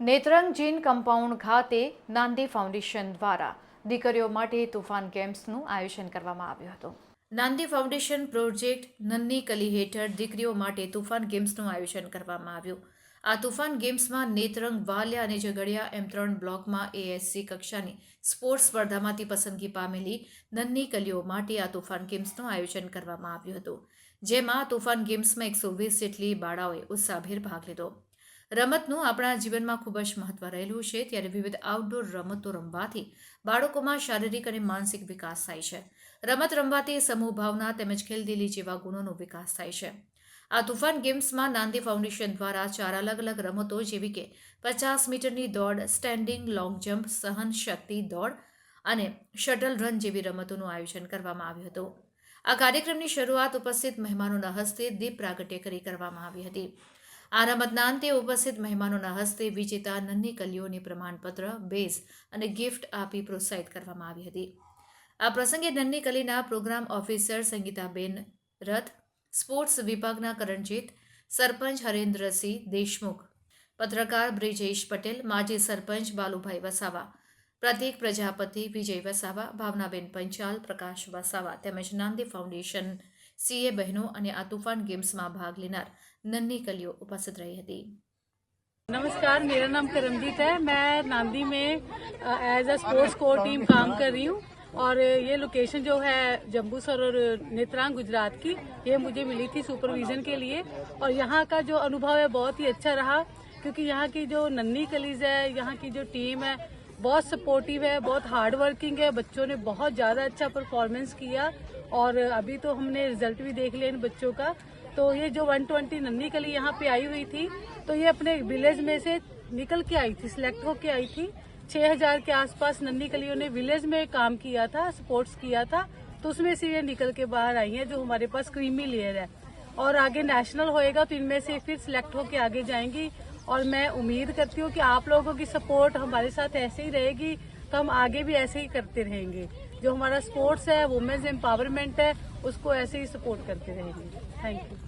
નેત્રંગ જીન compound ખાતે Nandi foundation દ્વારા દીકરીઓ માટે તુફાન ગેમ્સનું આયોજન કરવામાં આવ્યું હતું. નાંદી ફાઉન્ડેશન પ્રોજેક્ટ નન્ની કલી હેઠળ દીકરીઓ માટે તુફાન ગેમ્સનું આયોજન કરવામાં આવ્યું. આ તુફાન ગેમ્સમાં નેત્રંગ વાલિયા અને ઝઘડિયા એમ ત્રણ બ્લોકમાં એએસસી કક્ષાની સ્પોર્ટ્સ સ્પર્ધામાંથી પસંદગી પામેલી નન્ની કલીઓ માટે આ તુફાન ગેમ્સનું આયોજન કરવામાં આવ્યું હતું, જેમાં તુફાન ગેમ્સમાં એકસો વીસ જેટલી બાળાઓએ ઉત્સાહભેર ભાગ લીધો. રમતનું આપણા જીવનમાં ખૂબ જ મહત્વ રહેલું છે, ત્યારે વિવિધ આઉટડોર રમતો રમવાથી બાળકોમાં શારીરિક અને માનસિક વિકાસ થાય છે. રમત રમવાથી સમૂહ ભાવના તેમજ ખેલદિલી જેવા ગુણોનો વિકાસ થાય છે. આ તુફાન ગેમ્સમાં નાંદી ફાઉન્ડેશન દ્વારા ચાર અલગ અલગ રમતો જેવી કે પચાસ મીટરની દોડ, સ્ટેન્ડિંગ લોંગ જમ્પ સહન શક્તિ દોડ અને શટલ રન જેવી રમતોનું આયોજન કરવામાં આવ્યું હતું. આ કાર્યક્રમની શરૂઆત ઉપસ્થિત મહેમાનોના હસ્તે દીપ પ્રાગટ્ય કરી કરવામાં આવી હતી. આ રમતના અંતે ઉપસ્થિત મહેમાનોના હસ્તે વિજેતા નન્ની કલીઓને પ્રમાણપત્ર, બેઝ અને ગિફ્ટ આપી પ્રોત્સાહિત કરવામાં આવી હતી. આ પ્રસંગે Nanhi કલીના programme officer Sangitaben Rath sports વિભાગના કરણજીત સરપંચ હરેન્દ્રસિંહ દેશમુખ પત્રકાર બ્રિજેશ પટેલ માજી સરપંચ બાલુભાઈ વસાવા પ્રતિક પ્રજાપતિ વિજય વસાવા ભાવનાબેન પંચાલ પ્રકાશ વસાવા તેમજ નાંદી ફાઉન્ડેશન સીએ બહેનો અને આ તુફાન ગેમ્સમાં ભાગ લેનાર નન્હી કલીઓ ઉપસ્થિત રહી હતી नमस्कार मेरा नाम करमजीत है मैं नांदी में as a sports core team काम कर रही हूँ और ये लोकेशन जो है जम्बूसर और नेत्रांग गुजरात की, ये मुझे मिली थी सुपरविजन के लिए। और यहाँ का जो अनुभव है, बहुत ही अच्छा रहा, क्योंकि यहाँ की जो नन्नी कलीज है, यहाँ की जो टीम है, बहुत सपोर्टिव है, बहुत हार्ड वर्किंग है। बच्चों ने बहुत ज़्यादा अच्छा परफॉर्मेंस किया और अभी तो हमने रिज़ल्ट भी देख लिया इन बच्चों का। तो ये जो 120 नन्नी कली यहाँ पे आई हुई थी तो ये अपने विलेज में से निकल के आई थी सिलेक्ट होके आई थी। 6000 के आसपास नन्ही कलियों ने विलेज में काम किया था स्पोर्ट्स किया था तो उसमें से ये निकल के बाहर आई हैं जो हमारे पास क्रीमी लेयर है। और आगे नेशनल होएगा तो इनमें से फिर सिलेक्ट होके आगे जाएँगी। और मैं उम्मीद करती हूँ कि आप लोगों की सपोर्ट हमारे साथ ऐसे ही रहेगी तो हम आगे भी ऐसे ही करते रहेंगे। जो हमारा स्पोर्ट्स है वुमेन्स एम्पावरमेंट है, उसको ऐसे ही सपोर्ट करते रहेंगे। Thank you